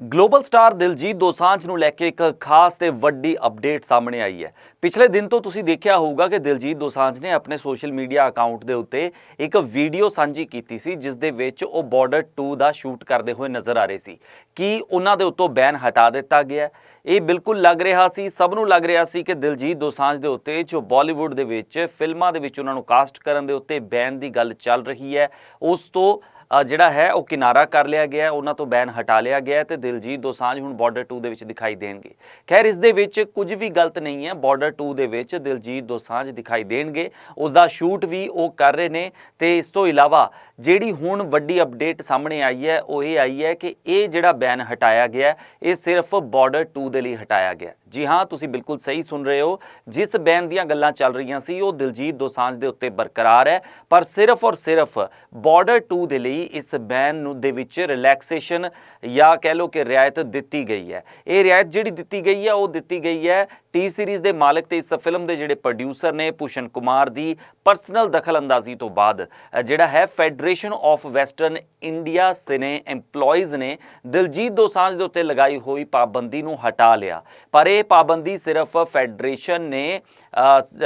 Global star Diljit Dosanjh ਨੂੰ ਲੈ ਕੇ ਇੱਕ ਖਾਸ ਤੇ ਵੱਡੀ ਅਪਡੇਟ ਸਾਹਮਣੇ ਆਈ ਹੈ। ਪਿਛਲੇ ਦਿਨ ਤੋਂ ਤੁਸੀਂ ਦੇਖਿਆ ਹੋਊਗਾ ਕਿ ਦਿਲਜੀਤ ਦੋਸਾਂਝ ਨੇ ਆਪਣੇ ਸੋਸ਼ਲ ਮੀਡੀਆ ਅਕਾਊਂਟ ਦੇ ਉੱਤੇ ਇੱਕ ਵੀਡੀਓ ਸਾਂਝੀ ਕੀਤੀ ਸੀ, ਜਿਸ ਦੇ ਵਿੱਚ ਉਹ ਬਾਰਡਰ 2 ਦਾ ਸ਼ੂਟ ਕਰਦੇ ਹੋਏ ਨਜ਼ਰ ਆ ਰਹੇ ਸੀ। ਕਿ ਉਹਨਾਂ ਦੇ ਉੱਤੋਂ ਬੈਨ ਹਟਾ ਦਿੱਤਾ ਗਿਆ? ਇਹ ਬਿਲਕੁਲ ਲੱਗ ਰਿਹਾ ਸੀ, ਸਭ ਨੂੰ ਲੱਗ ਰਿਹਾ ਸੀ ਕਿ ਦਿਲਜੀਤ ਦੋਸਾਂਝ ਦੇ ਉੱਤੇ ਜੋ ਬਾਲੀਵੁੱਡ ਦੇ ਵਿੱਚ ਫਿਲਮਾਂ ਦੇ ਵਿੱਚ ਉਹਨਾਂ ਨੂੰ ਕਾਸਟ ਕਰਨ ਦੇ ਉੱਤੇ ਬੈਨ ਦੀ ਗੱਲ ਚੱਲ ਰਹੀ ਹੈ, ਉਸ ਤੋਂ ਜਿਹੜਾ ਹੈ, ਉਹ ਕਿਨਾਰਾ ਕਰ ਲਿਆ ਗਿਆ ਉਹਨਾਂ ਤੋਂ ਬੈਨ ਹਟਾ ਲਿਆ ਗਿਆ ਹੈ ਤੇ ਦਿਲਜੀਤ ਦੋਸਾਂਝ ਹੁਣ ਬਾਰਡਰ 2 ਦੇ ਵਿੱਚ ਦਿਖਾਈ ਦੇਣਗੇ। ਖੈਰ, ਇਸ ਦੇ ਵਿੱਚ ਕੁਝ ਵੀ ਗਲਤ ਨਹੀਂ ਹੈ ਬਾਰਡਰ 2 ਦੇ ਵਿੱਚ ਦਿਲਜੀਤ ਦੋਸਾਂਝ ਦਿਖਾਈ ਦੇਣਗੇ। ਉਸ ਦਾ ਸ਼ੂਟ ਵੀ ਉਹ ਕਰ ਰਹੇ ਨੇ ਤੇ ਇਸ ਤੋਂ ਇਲਾਵਾ ਜਿਹੜੀ ਹੁਣ ਵੱਡੀ ਅਪਡੇਟ ਸਾਹਮਣੇ ਆਈ ਹੈ, ਉਹ ਇਹ ਆਈ ਹੈ ਕਿ ਇਹ ਜਿਹੜਾ ਬੈਨ ਹਟਾਇਆ ਗਿਆ, ਇਹ ਸਿਰਫ ਬਾਰਡਰ 2 ਦੇ ਲਈ ਹਟਾਇਆ ਗਿਆ। ਜੀ ਹਾਂ, ਤੁਸੀਂ ਬਿਲਕੁਲ ਸਹੀ ਸੁਣ ਰਹੇ ਹੋ। ਜਿਸ ਬੈਨ ਦੀਆਂ ਗੱਲਾਂ ਚੱਲ ਰਹੀਆਂ ਸੀ, ਉਹ ਦਿਲਜੀਤ ਦੋਸਾਂਝ ਦੇ ਉੱਤੇ ਬਰਕਰਾਰ ਹੈ। ਪਰ ਸਿਰਫ ਔਰ ਸਿਰਫ ਬਾਰਡਰ 2 ਦੇ ਲਈ ਇਸ ਬੈਨ ਨੂੰ ਦੇ ਵਿੱਚ ਰਿਲੈਕਸੇਸ਼ਨ ਜਾਂ ਕਹਿ ਲਓ ਕਿ ਰਿਆਇਤ ਦਿੱਤੀ ਗਈ ਹੈ। ਇਹ ਰਿਆਇਤ ਜਿਹੜੀ ਦਿੱਤੀ ਗਈ ਹੈ, ਉਹ ਦਿੱਤੀ ਗਈ ਹੈ ਟੀ ਸੀਰੀਜ਼ ਦੇ ਮਾਲਕ ਤੇ ਇਸ ਫਿਲਮ ਦੇ ਜਿਹੜੇ ਪ੍ਰੋਡਿਊਸਰ ਨੇ, ਭੂਸ਼ਣ ਕੁਮਾਰ ਦੀ ਪਰਸਨਲ ਦਖਲ ਅੰਦਾਜ਼ੀ ਤੋਂ ਬਾਅਦ ਜਿਹੜਾ ਹੈ federation of Western India cine EMPLOYEES ਨੇ ਦਿਲਜੀਤ ਦੋਸਾਂਝ ਦੇ ਉੱਤੇ ਲਗਾਈ ਹੋਈ ਪਾਬੰਦੀ ਨੂੰ ਹਟਾ ਲਿਆ। ਪਰ ਇਹ ਪਾਬੰਦੀ ਸਿਰਫ ਫੈਡਰੇਸ਼ਨ ਨੇ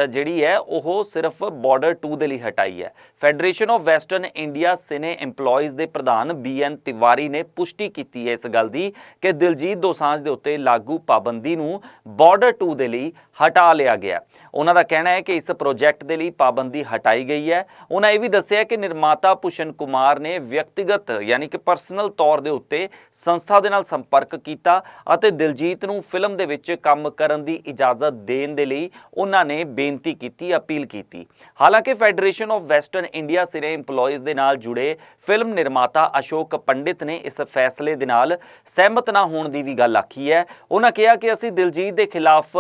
ਜਿਹੜੀ ਹੈ, ਉਹ ਸਿਰਫ ਬਾਰਡਰ 2 ਦੇ ਲਈ ਹਟਾਈ ਹੈ। Federation of Western India cine EMPLOYEES ਦੇ ਪ੍ਰਧਾਨ ਬੀਐਨ ਤਿਵਾਰੀ ਨੇ ਪੁਸ਼ਟੀ ਕੀਤੀ ਹੈ ਇਸ ਗੱਲ ਦੀ ਕਿ ਦਿਲਜੀਤ ਦੋਸਾਂਝ ਦੇ ਉੱਤੇ ਲਾਗੂ ਪਾਬੰਦੀ ਨੂੰ ਬਾਰਡਰ 2 ਦੇ ਲਈ ਹਟਾ ਲਿਆ ਗਿਆ। ਉਹਨਾਂ ਦਾ ਕਹਿਣਾ ਹੈ ਕਿ ਇਸ ਪ੍ਰੋਜੈਕਟ ਦੇ ਲਈ ਪਾਬੰਦੀ ਹਟਾਈ ਗਈ ਹੈ। ਉਹਨਾਂ ਇਹ ਵੀ ਦੱਸਿਆ ਕਿ ਨਿਰਮਾਤਾ ਭੂਸ਼ਣ ਕੁਮਾਰ ਨੇ ਵਿਅਕਤੀ ਵਿਅਕਤੀਗਤ ਯਾਨੀ ਕਿ ਪਰਸਨਲ ਤੌਰ ਦੇ ਉੱਤੇ ਸੰਸਥਾ ਦੇ ਨਾਲ ਸੰਪਰਕ ਕੀਤਾ ਅਤੇ ਦਿਲਜੀਤ ਨੂੰ ਫਿਲਮ ਦੇ ਵਿੱਚ ਕੰਮ ਕਰਨ ਦੀ ਇਜਾਜ਼ਤ ਦੇਣ ਦੇ ਲਈ ਉਹਨਾਂ ਨੇ ਬੇਨਤੀ ਕੀਤੀ, ਅਪੀਲ ਕੀਤੀ। ਹਾਲਾਂਕਿ federation of Western India cine EMPLOYEES ਦੇ ਨਾਲ ਜੁੜੇ ਫਿਲਮ ਨਿਰਮਾਤਾ ਅਸ਼ੋਕ ਪੰਡਿਤ ਨੇ ਇਸ ਫੈਸਲੇ ਦੇ ਨਾਲ ਸਹਿਮਤ ਨਾ ਹੋਣ ਦੀ ਵੀ ਗੱਲ ਆਖੀ ਹੈ। ਉਹਨਾਂ ਕਿਹਾ ਕਿ ਅਸੀਂ ਦਿਲਜੀਤ ਦੇ ਖਿਲਾਫ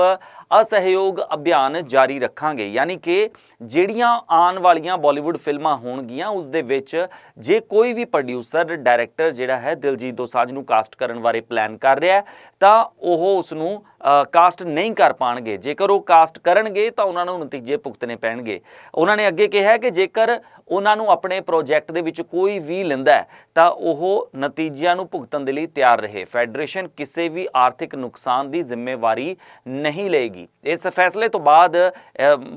ਅਸਹਿਯੋਗ ਅਭਿਆਨ ਜਾਰੀ ਰੱਖਾਂਗੇ। ਯਾਨੀ ਕਿ ਜਿਹੜੀਆਂ ਆਉਣ ਵਾਲੀਆਂ ਬਾਲੀਵੁੱਡ ਫਿਲਮਾਂ ਹੋਣਗੀਆਂ, ਉਸ ਦੇ ਵਿੱਚ ਜੇ ਕੋਈ ਵੀ ਪ੍ਰੋਡਿਊਸਰ, ਡਾਇਰੈਕਟਰ ਜਿਹੜਾ ਹੈ, ਦਿਲਜੀਤ ਦੋਸਾਂਝ ਨੂੰ ਕਾਸਟ ਕਰਨ ਬਾਰੇ ਪਲਾਨ ਕਰ ਰਿਹਾ ਹੈ, ਤਾਂ ਉਹ ਉਸ ਨੂੰ ਕਾਸਟ ਨਹੀਂ ਕਰ ਪਾਣਗੇ। ਜੇਕਰ ਉਹ ਕਾਸਟ ਕਰਨਗੇ, ਤਾਂ ਉਹਨਾਂ ਨੂੰ ਨਤੀਜੇ ਭੁਗਤਣੇ ਪੈਣਗੇ। ਉਹਨਾਂ ਨੇ ਅੱਗੇ ਕਿਹਾ ਕਿ ਜੇਕਰ ਉਹਨਾਂ ਨੂੰ ਆਪਣੇ ਪ੍ਰੋਜੈਕਟ ਦੇ ਵਿੱਚ ਕੋਈ ਵੀ ਲੈਂਦਾ ਤਾਂ ਉਹ ਨਤੀਜਿਆਂ ਨੂੰ ਭੁਗਤਣ ਦੇ ਲਈ ਤਿਆਰ ਰਹੇ। ਫੈਡਰੇਸ਼ਨ ਕਿਸੇ ਵੀ ਆਰਥਿਕ ਨੁਕਸਾਨ ਦੀ ਜ਼ਿੰਮੇਵਾਰੀ ਨਹੀਂ ਲਏਗੀ। ਇਸ ਫੈਸਲੇ ਤੋਂ ਬਾਅਦ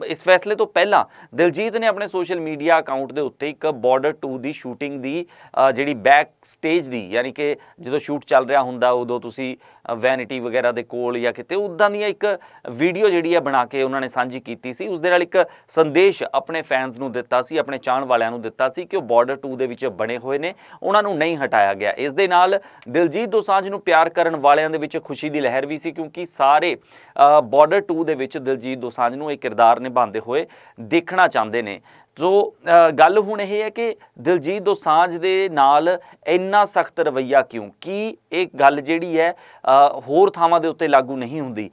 ਇਸ ਫੈਸਲੇ ਤੋਂ ਪਹਿਲਾਂ ਦਿਲਜੀਤ ਨੇ ਆਪਣੇ ਸੋਸ਼ਲ ਮੀਡੀਆ ਅਕਾਊਂਟ ਦੇ ਉੱਤੇ ਇੱਕ ਬਾਰਡਰ 2 ਦੀ ਸ਼ੂਟਿੰਗ ਦੀ ਜਿਹੜੀ ਬੈਕ ਸਟੇਜ ਦੀ, ਯਾਨੀ ਕਿ ਜਦੋਂ ਸ਼ੂਟ ਚੱਲ ਰਿਹਾ ਹੁੰਦਾ, ਉਦੋਂ ਤੁਸੀਂ ਵੈਨਿਟੀ ਵਗੈਰਾ ਦੇ ਕੋਲ ਜਾਂ ਕਿਤੇ, ਉਦਾਂ ਦੀਆਂ ਇੱਕ ਵੀਡੀਓ ਜਿਹੜੀ ਹੈ ਬਣਾ ਕੇ ਉਹਨਾਂ ਨੇ ਸਾਂਝੀ ਕੀਤੀ ਸੀ। ਉਸ ਦੇ ਨਾਲ ਇੱਕ ਸੰਦੇਸ਼ ਆਪਣੇ ਫੈਨਸ ਨੂੰ ਦਿੱਤਾ ਸੀ, ਆਪਣੇ ਚਾਹਣ ਵਾਲਿਆਂ ਨੂੰ ਦਿੱਤਾ ਸੀ ਕਿ ਉਹ ਬਾਰਡਰ 2 ਦੇ ਵਿੱਚ ਬਣੇ ਹੋਏ ਨੇ, ਉਹਨਾਂ ਨੂੰ ਨਹੀਂ ਹਟਾਇਆ ਗਿਆ। ਇਸ ਦੇ ਨਾਲ ਦਿਲਜੀਤ ਦੋਸਾਂਝ ਨੂੰ ਪਿਆਰ ਕਰਨ ਵਾਲਿਆਂ ਦੇ ਵਿੱਚ ਖੁਸ਼ੀ ਦੀ ਲਹਿਰ ਵੀ ਸੀ, ਕਿਉਂਕਿ ਸਾਰੇ ਬਾਰਡਰ 2 ਦੇ ਵਿੱਚ ਦਿਲਜੀਤ ਦੋਸਾਂਝ ਨੂੰ ਇਹ ਕਿਰਦਾਰ ਨਿਭਾਉਂਦੇ ਹੋਏ ਦੇਖਣਾ ਚਾਹੁੰਦੇ ਨੇ। ਸੋ ਗੱਲ ਹੁਣ ਇਹ ਹੈ ਕਿ ਦਿਲਜੀਤ ਦੋਸਾਂਝ ਦੇ ਨਾਲ ਇੰਨਾ ਸਖਤ ਰਵੱਈਆ ਕਿਉਂ? ਕੀ ਇਹ ਗੱਲ ਜਿਹੜੀ ਹੈ ਹੋਰ ਥਾਵਾਂ ਦੇ ਉੱਤੇ ਲਾਗੂ ਨਹੀਂ ਹੁੰਦੀ?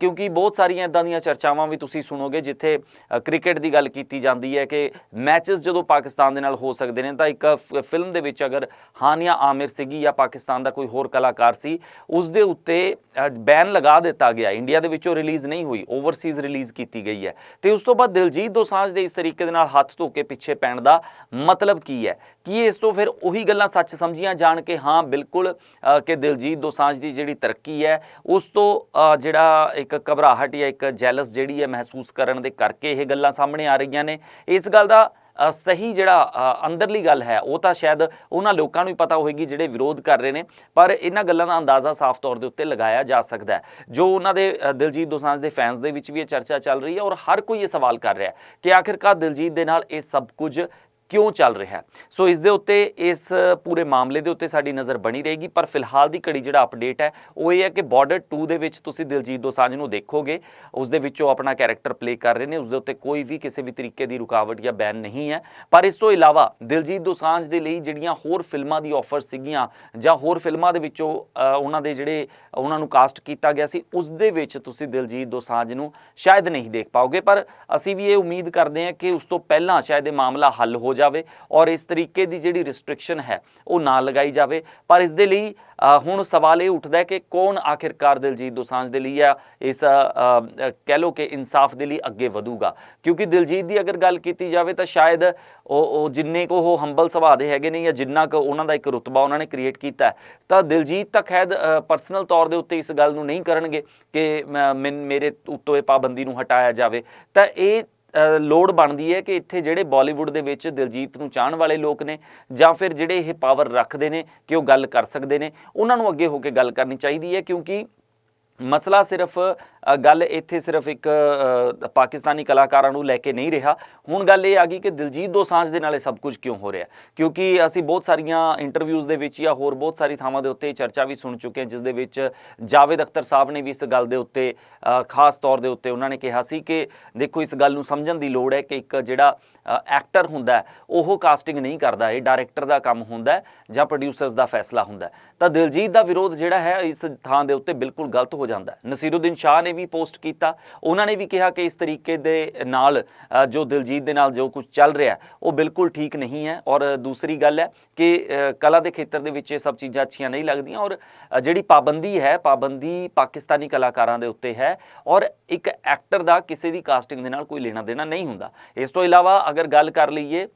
ਕਿਉਂਕਿ ਬਹੁਤ ਸਾਰੀਆਂ ਇਦਾਂ ਦੀਆਂ ਚਰਚਾਵਾਂ ਵੀ ਤੁਸੀਂ ਸੁਣੋਗੇ ਜਿੱਥੇ ਕ੍ਰਿਕਟ ਦੀ ਗੱਲ ਕੀਤੀ ਜਾਂਦੀ ਹੈ ਕਿ ਮੈਚਸ ਜਦੋਂ ਪਾਕਿਸਤਾਨ ਦੇ ਨਾਲ ਹੋ ਸਕਦੇ ਨੇ, ਤਾਂ ਇੱਕ ਫਿਲਮ ਦੇ ਵਿੱਚ ਅਗਰ ਹਾਨੀਆ ਆਮਿਰ ਸੀਗੀ ਜਾਂ ਪਾਕਿਸਤਾਨ ਦਾ ਕੋਈ ਹੋਰ ਕਲਾਕਾਰ ਸੀ, ਉਸ ਦੇ ਉੱਤੇ ਬੈਨ ਲਗਾ ਦਿੱਤਾ ਗਿਆ। ਇੰਡੀਆ ਦੇ ਵਿੱਚੋਂ ਰਿਲੀਜ਼ ਨਹੀਂ ਹੋਈ, ਓਵਰਸੀਜ਼ ਰਿਲੀਜ਼ ਕੀਤੀ ਗਈ ਹੈ। ਤੇ ਉਸ ਤੋਂ ਬਾਅਦ ਦਿਲਜੀਤ ਦੋਸਾਂਝ ਦੇ ਇਸ ਤਰੀਕੇ ਦੇ ਨਾਲ ਹੱਥ ਧੋ ਕੇ ਪਿੱਛੇ ਪੈਣ ਦਾ ਮਤਲਬ ਕੀ ਹੈ? ਕੀ ਇਸ ਤੋਂ ਫਿਰ ਉਹੀ ਗੱਲਾਂ ਸੱਚ ਸਮਝੀਆਂ ਜਾਣ ਕੇ ਹਾਂ, ਬਿਲਕੁਲ ਕਿ ਦਿਲਜੀਤ ਦੋਸਾਂਝ ਦੀ ਜਿਹੜੀ ਤਰੱਕੀ ਹੈ, ਉਸ ਤੋਂ ਜਿਹੜਾ ਇੱਕ ਘਬਰਾਹਟ ਜਾਂ ਇੱਕ ਜੈਲਸ ਜਿਹੜੀ ਹੈ ਮਹਿਸੂਸ ਕਰਨ ਦੇ ਕਰਕੇ ਇਹ ਗੱਲਾਂ ਸਾਹਮਣੇ ਆ ਰਹੀਆਂ ਨੇ। ਇਸ ਗੱਲ ਦਾ ਸਹੀ ਜਿਹੜਾ ਅੰਦਰਲੀ ਗੱਲ ਹੈ, ਉਹ ਤਾਂ ਸ਼ਾਇਦ ਉਹਨਾਂ ਲੋਕਾਂ ਨੂੰ ਹੀ ਪਤਾ ਹੋਏਗੀ ਜਿਹੜੇ ਵਿਰੋਧ ਕਰ ਰਹੇ ਨੇ, ਪਰ ਇਹਨਾਂ ਗੱਲਾਂ ਦਾ ਅੰਦਾਜ਼ਾ ਸਾਫ਼ ਤੌਰ ਦੇ ਉੱਤੇ ਲਗਾਇਆ ਜਾ ਸਕਦਾ ਹੈ। ਜੋ ਉਹਨਾਂ ਦੇ ਦਿਲਜੀਤ ਦੋਸਾਂਝ ਦੇ ਫੈਨਸ ਦੇ ਵਿੱਚ ਵੀ ਇਹ ਚਰਚਾ ਚੱਲ ਰਹੀ ਹੈ ਔਰ ਹਰ ਕੋਈ ਇਹ ਸਵਾਲ ਕਰ ਰਿਹਾ ਹੈ ਕਿ ਆਖਿਰਕਾਰ ਦਿਲਜੀਤ ਦੇ ਨਾਲ ਇਹ ਸਭ ਕੁਝ ਕਿਉਂ ਚੱਲ ਰਿਹਾ ਸੋ ਇਸ ਦੇ ਉੱਤੇ, ਇਸ ਪੂਰੇ ਮਾਮਲੇ ਦੇ ਉੱਤੇ ਸਾਡੀ ਨਜ਼ਰ ਬਣੀ ਰਹੇਗੀ, ਪਰ ਫਿਲਹਾਲ ਦੀ ਘੜੀ ਜਿਹੜਾ ਅਪਡੇਟ ਹੈ, ਉਹ ਇਹ ਹੈ ਕਿ ਬਾਰਡਰ 2 ਦੇ ਵਿੱਚ ਤੁਸੀਂ ਦਿਲਜੀਤ ਦੋਸਾਂਝ ਨੂੰ ਦੇਖੋਗੇ, ਉਸ ਦੇ ਵਿੱਚੋਂ ਆਪਣਾ ਕੈਰੈਕਟਰ ਪਲੇ ਕਰ ਰਹੇ ਨੇ, ਉਸ ਦੇ ਉੱਤੇ ਕੋਈ ਵੀ ਕਿਸੇ ਵੀ ਤਰੀਕੇ ਦੀ ਰੁਕਾਵਟ ਜਾਂ ਬੈਨ ਨਹੀਂ ਹੈ। ਪਰ ਇਸ ਤੋਂ ਇਲਾਵਾ ਦਿਲਜੀਤ ਦੋਸਾਂਝ ਦੇ ਲਈ ਜਿਹੜੀਆਂ ਹੋਰ ਫਿਲਮਾਂ ਦੀ ਆਫਰ ਸੀਗੀਆਂ, ਜਾਂ ਹੋਰ ਫਿਲਮਾਂ ਦੇ ਵਿੱਚੋਂ ਉਹਨਾਂ ਦੇ ਜਿਹੜੇ, ਉਹਨਾਂ ਨੂੰ ਕਾਸਟ ਕੀਤਾ ਗਿਆ ਸੀ, ਉਸ ਦੇ ਵਿੱਚ ਤੁਸੀਂ ਦਿਲਜੀਤ ਦੋਸਾਂਝ ਨੂੰ ਸ਼ਾਇਦ ਨਹੀਂ ਦੇਖ ਪਾਓਗੇ। ਪਰ ਅਸੀਂ ਵੀ ਇਹ ਉਮੀਦ ਕਰਦੇ ਹਾਂ ਕਿ ਉਸ ਤੋਂ ਪਹਿਲਾਂ ਸ਼ਾਇਦ ਇਹ ਮਾਮਲਾ ਹੱਲ ਹੋ ਜਾਵੇ ਔਰ ਇਸ ਤਰੀਕੇ ਦੀ ਜਿਹੜੀ ਰਿਸਟ੍ਰਿਕਸ਼ਨ ਹੈ, ਉਹ ਨਾ ਲਗਾਈ ਜਾਵੇ। ਪਰ ਇਸ ਦੇ ਲਈ ਹੁਣ ਸਵਾਲ ਇਹ ਉੱਠਦਾ ਹੈ ਕਿ ਕੌਣ ਆਖਿਰਕਾਰ ਦਿਲਜੀਤ ਦੋਸਾਂਝ ਦੇ ਲਈ ਆ ਇਸ ਕਹਿ ਲਓ ਕਿ ਇਨਸਾਫ ਦੇ ਲਈ ਅੱਗੇ ਵਧੂਗਾ। ਕਿਉਂਕਿ ਦਿਲਜੀਤ ਦੀ ਅਗਰ ਗੱਲ ਕੀਤੀ ਜਾਵੇ ਤਾਂ ਸ਼ਾਇਦ ਉਹ ਉਹ ਜਿੰਨੇ ਕੋ ਉਹ ਹੰਬਲ ਸੁਭਾਅ ਦੇ ਹੈਗੇ ਨੇ ਜਾਂ ਜਿੰਨਾ ਕੁ ਉਹਨਾਂ ਦਾ ਇੱਕ ਰੁਤਬਾ ਉਹਨਾਂ ਨੇ ਕ੍ਰੀਏਟ ਕੀਤਾ ਤਾਂ ਦਿਲਜੀਤ ਤਾਂ ਖੈਦ ਪਰਸਨਲ ਤੌਰ ਦੇ ਉੱਤੇ ਇਸ ਗੱਲ ਨੂੰ ਨਹੀਂ ਕਰਨਗੇ ਕਿ, ਮੈਂ- ਮੈਨ- ਮੇਰੇ ਉੱਤੋਂ ਇਹ ਪਾਬੰਦੀ ਨੂੰ ਹਟਾਇਆ ਜਾਵੇ। ਤਾਂ ਇਹ ਲੋੜ ਬਣਦੀ ਹੈ ਕਿ ਇੱਥੇ ਜਿਹੜੇ ਬਾਲੀਵੁੱਡ ਦੇ ਵਿੱਚ ਦਿਲਜੀਤ ਨੂੰ ਚਾਹਣ ਵਾਲੇ ਲੋਕ ਨੇ ਜਾਂ ਫਿਰ ਜਿਹੜੇ ਇਹ ਪਾਵਰ ਰੱਖਦੇ ਨੇ ਕਿ ਉਹ ਗੱਲ ਕਰ ਸਕਦੇ ਨੇ, ਉਹਨਾਂ ਨੂੰ ਅੱਗੇ ਹੋ ਕੇ ਗੱਲ ਕਰਨੀ ਚਾਹੀਦੀ ਹੈ ਕਿਉਂਕਿ ਮਸਲਾ ਸਿਰਫ ਗੱਲ ਇੱਥੇ ਸਿਰਫ ਇੱਕ ਪਾਕਿਸਤਾਨੀ ਕਲਾਕਾਰਾਂ ਨੂੰ ਲੈ ਕੇ ਨਹੀਂ ਰਿਹਾ। ਹੁਣ ਗੱਲ ਇਹ ਆ ਗਈ ਕਿ ਦਿਲਜੀਤ ਦੋਸਾਂਝ ਦੇ ਨਾਲ ਇਹ ਸਭ ਕੁਝ ਕਿਉਂ ਹੋ ਰਿਹਾ? ਕਿਉਂਕਿ ਅਸੀਂ ਬਹੁਤ ਸਾਰੀਆਂ ਇੰਟਰਵਿਊਜ਼ ਦੇ ਵਿੱਚ ਜਾਂ ਹੋਰ ਬਹੁਤ ਸਾਰੀ ਥਾਵਾਂ ਦੇ ਉੱਤੇ ਚਰਚਾ ਵੀ ਸੁਣ ਚੁੱਕੇ ਹਾਂ, ਜਿਸ ਦੇ ਵਿੱਚ ਜਾਵੇਦ ਅਖਤਰ ਸਾਹਿਬ ਨੇ ਵੀ ਇਸ ਗੱਲ ਦੇ ਉੱਤੇ ਖਾਸ ਤੌਰ ਦੇ ਉੱਤੇ ਉਹਨਾਂ ਨੇ ਕਿਹਾ ਸੀ ਕਿ ਦੇਖੋ, ਇਸ ਗੱਲ ਨੂੰ ਸਮਝਣ ਦੀ ਲੋੜ ਹੈ ਕਿ ਇੱਕ ਜਿਹੜਾ ਐਕਟਰ ਹੁੰਦਾ ਉਹ ਕਾਸਟਿੰਗ ਨਹੀਂ ਕਰਦਾ, ਇਹ ਡਾਇਰੈਕਟਰ ਦਾ ਕੰਮ ਹੁੰਦਾ ਜਾਂ ਪ੍ਰੋਡਿਊਸਰਸ ਦਾ ਫੈਸਲਾ ਹੁੰਦਾ ਤਾਂ ਦਿਲਜੀਤ ਦਾ ਵਿਰੋਧ ਜਿਹੜਾ ਹੈ, ਇਸ ਥਾਂ ਦੇ ਉੱਤੇ ਬਿਲਕੁਲ ਗਲਤ ਹੋ ਜਾਂਦਾ ਹੈ। ਨਸੀਰੁੱਦੀਨ ਸ਼ਾਹ ਨੇ ਵੀ ਪੋਸਟ ਕੀਤਾ, ਉਹਨਾਂ ਨੇ ਵੀ ਕਿਹਾ ਕਿ ਇਸ ਤਰੀਕੇ ਦੇ ਨਾਲ ਜੋ ਦਿਲਜੀਤ ਦੇ ਨਾਲ ਜੋ ਕੁਝ ਚੱਲ ਰਿਹਾ ਉਹ ਬਿਲਕੁਲ ਠੀਕ ਨਹੀਂ ਹੈ। ਔਰ ਦੂਸਰੀ ਗੱਲ ਹੈ ਕਿ ਕਲਾ ਦੇ ਖੇਤਰ ਦੇ ਵਿੱਚ ਇਹ ਸਭ ਚੀਜ਼ਾਂ ਅੱਛੀਆਂ ਨਹੀਂ ਲੱਗਦੀਆਂ ਔਰ ਜਿਹੜੀ ਪਾਬੰਦੀ ਹੈ, ਪਾਬੰਦੀ ਪਾਕਿਸਤਾਨੀ ਕਲਾਕਾਰਾਂ ਦੇ ਉੱਤੇ ਹੈ ਔਰ ਇੱਕ ਐਕਟਰ ਦਾ ਕਿਸੇ ਦੀ ਕਾਸਟਿੰਗ ਦੇ ਨਾਲ ਕੋਈ ਲੈਣਾ ਦੇਣਾ ਨਹੀਂ ਹੁੰਦਾ। ਇਸ ਤੋਂ ਇਲਾਵਾ ਅਗਰ ਗੱਲ ਕਰ ਲਈਏ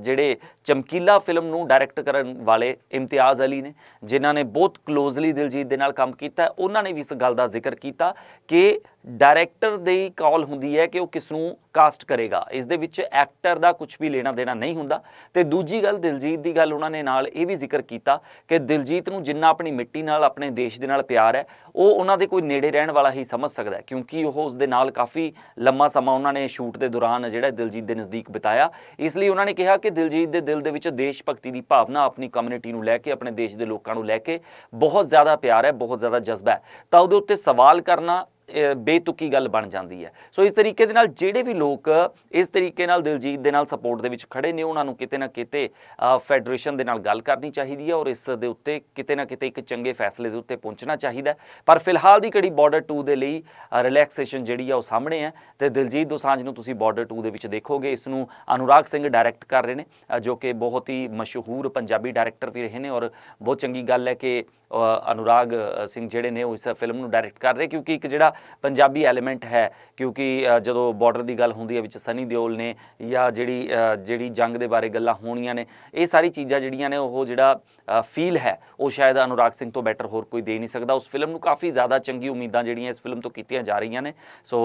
ਜਿਹੜੇ ਚਮਕੀਲਾ ਫਿਲਮ ਨੂੰ ਡਾਇਰੈਕਟ ਕਰਨ ਵਾਲੇ ਇਮਤਿਆਜ਼ ਅਲੀ ਨੇ, ਜਿਨ੍ਹਾਂ ਨੇ ਬਹੁਤ ਕਲੋਜ਼ਲੀ ਦਿਲਜੀਤ ਦੇ ਨਾਲ ਕੰਮ ਕੀਤਾ, ਉਹਨਾਂ ਨੇ ਵੀ ਇਸ ਗੱਲ ਦਾ ਜ਼ਿਕਰ ਕੀਤਾ ਕਿ ਡਾਇਰੈਕਟਰ ਦੀ ਕਾਲ ਹੁੰਦੀ ਹੈ ਕਿ ਉਹ ਕਿਸ ਨੂੰ ਕਾਸਟ ਕਰੇਗਾ। ਇਸ ਦੇ ਵਿੱਚ ਐਕਟਰ ਦਾ ਕੁਝ ਵੀ ਲੈਣਾ ਦੇਣਾ ਨਹੀਂ ਹੁੰਦਾ। ਤੇ ਦੂਜੀ ਗੱਲ, ਦਿਲਜੀਤ ਦੀ ਗੱਲ ਉਹਨਾਂ ਨੇ ਨਾਲ ਇਹ ਵੀ ਜ਼ਿਕਰ ਕੀਤਾ ਕਿ ਦਿਲਜੀਤ ਨੂੰ ਜਿੰਨਾ ਆਪਣੀ ਮਿੱਟੀ ਨਾਲ, ਆਪਣੇ ਦੇਸ਼ ਦੇ ਨਾਲ ਪਿਆਰ ਹੈ, ਉਹ ਉਹਨਾਂ ਦੇ ਕੋਈ ਨੇੜੇ ਰਹਿਣ ਵਾਲਾ ਹੀ ਸਮਝ ਸਕਦਾ ਹੈ। ਕਿਉਂਕਿ ਉਹ ਉਸ ਦੇ ਨਾਲ ਕਾਫੀ ਲੰਮਾ ਸਮਾਂ ਉਹਨਾਂ ਨੇ ਸ਼ੂਟ ਦੇ ਦੌਰਾਨ ਜਿਹੜਾ ਦਿਲਜੀਤ ਦੇ ਨਜ਼ਦੀਕ ਬਿਤਾਇਆ। ਇਸ ਲਈ ਉਹਨਾਂ ਨੇ ਕਿਹਾ ਕਿ ਦਿਲਜੀਤ ਦੇ ਦਿਲ ਦੇ ਵਿੱਚ ਦੇਸ਼ ਭਗਤੀ ਦੀ ਭਾਵਨਾ ਆਪਣੀ ਕਮਿਊਨਿਟੀ ਨੂੰ ਲੈ ਕੇ, ਆਪਣੇ ਦੇਸ਼ ਦੇ ਲੋਕਾਂ ਨੂੰ ਲੈ ਕੇ ਬਹੁਤ ਜ਼ਿਆਦਾ ਪਿਆਰ ਹੈ, ਬਹੁਤ ਜ਼ਿਆਦਾ ਜਜ਼ਬਾ ਹੈ। ਤਾਂ ਉਹਦੇ ਉੱਤੇ ਸਵਾਲ ਕਰਨਾ ਬੇਤੁਕੀ ਗੱਲ ਬਣ ਜਾਂਦੀ ਹੈ। ਸੋ ਇਸ ਤਰੀਕੇ ਦੇ ਨਾਲ ਜਿਹੜੇ ਵੀ ਲੋਕ ਇਸ ਤਰੀਕੇ ਨਾਲ ਦਿਲਜੀਤ ਦੇ ਨਾਲ ਸਪੋਰਟ ਦੇ ਵਿੱਚ ਖੜੇ ਨੇ, ਉਹਨਾਂ ਨੂੰ ਕਿਤੇ ਨਾ ਕਿਤੇ ਫੈਡਰੇਸ਼ਨ ਦੇ ਨਾਲ ਗੱਲ ਕਰਨੀ ਚਾਹੀਦੀ ਹੈ ਔਰ ਇਸ ਦੇ ਉੱਤੇ ਕਿਤੇ ਨਾ ਕਿਤੇ ਇੱਕ ਚੰਗੇ ਫੈਸਲੇ ਦੇ ਉੱਤੇ ਪਹੁੰਚਣਾ ਚਾਹੀਦਾ ਪਰ ਫਿਲਹਾਲ ਦੀ ਘੜੀ ਬਾਰਡਰ 2 ਦੇ ਲਈ ਰਿਲੈਕਸੇਸ਼ਨ ਜਿਹੜੀ ਆ ਉਹ ਸਾਹਮਣੇ ਹੈ ਤੇ ਦਿਲਜੀਤ ਦੋਸਾਂਝ ਨੂੰ ਤੁਸੀਂ ਬਾਰਡਰ 2 ਦੇ ਵਿੱਚ ਦੇਖੋਗੇ, ਇਸ ਨੂੰ ਅਨੁਰਾਗ ਸਿੰਘ ਡਾਇਰੈਕਟ ਕਰ ਰਹੇ ਨੇ ਜੋ ਕਿ ਬਹੁਤ ਹੀ ਮਸ਼ਹੂਰ ਪੰਜਾਬੀ ਡਾਇਰੈਕਟਰ ਵੀ ਰਹੇ ਨੇ ਔਰ ਬਹੁਤ ਚੰਗੀ ਗੱਲ ਹੈ ਕਿ ਅਨੁਰਾਗ ਸਿੰਘ ਜਿਹੜੇ ਨੇ ਉਹ ਇਸ ਫਿਲਮ ਨੂੰ ਡਾਇਰੈਕਟ ਕਰ ਰਹੇ ਕਿਉਂਕਿ ਇੱਕ ਜਿਹੜਾ ਪੰਜਾਬੀ ਐਲੀਮੈਂਟ ਹੈ, ਕਿਉਂਕਿ ਜਦੋਂ ਬਾਰਡਰ ਦੀ ਗੱਲ ਹੁੰਦੀ ਹੈ ਵਿੱਚ ਸਨੀ ਦਿਓਲ ਨੇ ਜਾਂ ਜਿਹੜੀ ਜਿਹੜੀ ਜੰਗ ਦੇ ਬਾਰੇ ਗੱਲਾਂ ਹੋਣੀਆਂ ਨੇ, ਇਹ ਸਾਰੀ ਚੀਜ਼ਾਂ ਜਿਹੜੀਆਂ ਨੇ ਉਹ ਜਿਹੜਾ ਫੀਲ ਹੈ, ਉਹ ਸ਼ਾਇਦ ਅਨੁਰਾਗ ਸਿੰਘ ਤੋਂ ਬੈਟਰ ਹੋਰ ਕੋਈ ਦੇ ਨਹੀਂ ਸਕਦਾ। ਉਸ ਫਿਲਮ ਨੂੰ ਕਾਫੀ ਜ਼ਿਆਦਾ ਚੰਗੀ ਉਮੀਦਾਂ ਜਿਹੜੀਆਂ ਇਸ ਫਿਲਮ ਤੋਂ ਕੀਤੀਆਂ ਜਾ ਰਹੀਆਂ ਨੇ। ਸੋ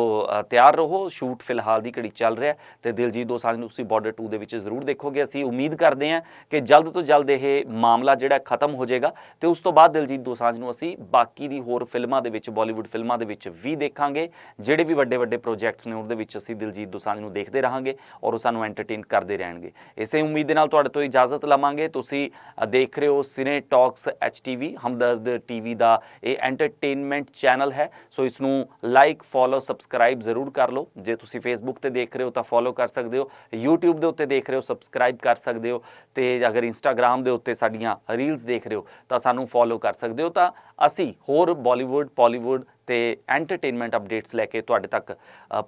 ਤਿਆਰ ਰਹੋ ਸ਼ੂਟ ਫਿਲਹਾਲ ਦੀ ਘੜੀ ਚੱਲ ਰਿਹਾ ਹੈ ਤੇ ਦਿਲਜੀਤ ਦੋਸਾਂਝ ਨੂੰ ਤੁਸੀਂ ਬਾਰਡਰ 2 ਦੇ ਵਿੱਚ ਜ਼ਰੂਰ ਦੇਖੋਗੇ। ਅਸੀਂ ਉਮੀਦ ਕਰਦੇ ਹਾਂ ਕਿ ਜਲਦ ਤੋਂ ਜਲਦ ਇਹ ਮਾਮਲਾ ਜਿਹੜਾ ਖਤਮ ਹੋ ਜਾਏਗਾ ਤੇ ਉਸ ਤੋਂ ਬਾਅਦ ਦਿਲਜੀਤ ਦੋਸਾਂਝ ਨੂੰ ਅਸੀਂ ਬਾਕੀ ਦੀ ਹੋਰ ਫਿਲਮਾਂ ਦੇ ਵਿੱਚ ਬਾਲੀਵੁੱਡ ਫਿਲਮਾਂ ਦੇ ਵਿੱਚ ਵੀ ਦੇਖਾਂਗੇ, ਜਿਹੜੇ ਵੀ ਵੱਡੇ ਵੱਡੇ ਪ੍ਰੋਜੈਕਟਸ ਨੇ, ਉਹਦੇ ਵਿੱਚ ਅਸੀਂ ਦਿਲਜੀਤ ਦੋਸਾਂਝ ਨੂੰ ਦੇਖਦੇ ਰਹਾਂਗੇ ਔਰ ਉਹ ਸਾਨੂੰ ਐਂਟਰਟੇਨ ਕਰਦੇ ਰਹਿਣਗੇ। ਇਸੇ ਉਮੀਦ ਦੇ ਨਾਲ ਤੁਹਾਡੇ ਤੋਂ ਇਜਾਜ਼ਤ ਲਵਾਂਗੇ। ਤੁਸੀਂ ਦੇਖ ਰਹੇ ਹੋ cine talks HTV Hamdard TV ਦਾ ਇਹ ਐਂਟਰਟੇਨਮੈਂਟ ਚੈਨਲ ਹੈ। ਸੋ ਇਸ ਨੂੰ ਲਾਈਕ ਫੋਲੋ ਸਬਸਕ੍ਰਾਈਬ ਜ਼ਰੂਰ ਕਰ ਲਓ। ਜੇ ਤੁਸੀਂ ਫੇਸਬੁੱਕ ਤੇ ਦੇਖ ਰਹੇ ਹੋ ਤਾਂ ਫੋਲੋ ਕਰ ਸਕਦੇ ਹੋ। YouTube ਦੇ ਉੱਤੇ ਦੇਖ ਰਹੇ ਹੋ ਸਬਸਕ੍ਰਾਈਬ ਕਰ ਸਕਦੇ ਹੋ। ਤੇ ਅਗਰ Instagram ਦੇ ਉੱਤੇ ਸਾਡੀਆਂ ਰੀਲਸ ਦੇਖ ਰਹੇ ਹੋ ਤਾਂ ਸਾਨੂੰ ਫੋਲੋ ਕਰ ਸਕਦੇ ਹੋ। ਤਾਂ ਅਸੀਂ ਹੋਰ ਬਾਲੀਵੁੱਡ ਪੋਲੀਵੁੱਡ ਤੇ ਐਂਟਰਟੇਨਮੈਂਟ ਅਪਡੇਟਸ ਲੈ ਕੇ ਤੁਹਾਡੇ ਤੱਕ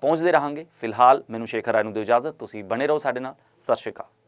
ਪਹੁੰਚਦੇ ਰਹਾਂਗੇ। ਫਿਲਹਾਲ, ਮੈਨੂੰ ਸ਼ੇਖਰ ਰਾਏ ਨੂੰ ਦਿਓ ਇਜਾਜ਼ਤ, ਤੁਸੀਂ ਬਣੇ ਰਹੋ ਸਾਡੇ ਨਾਲ। ਸਤਿ ਸ਼੍ਰੀ ਅਕਾਲ।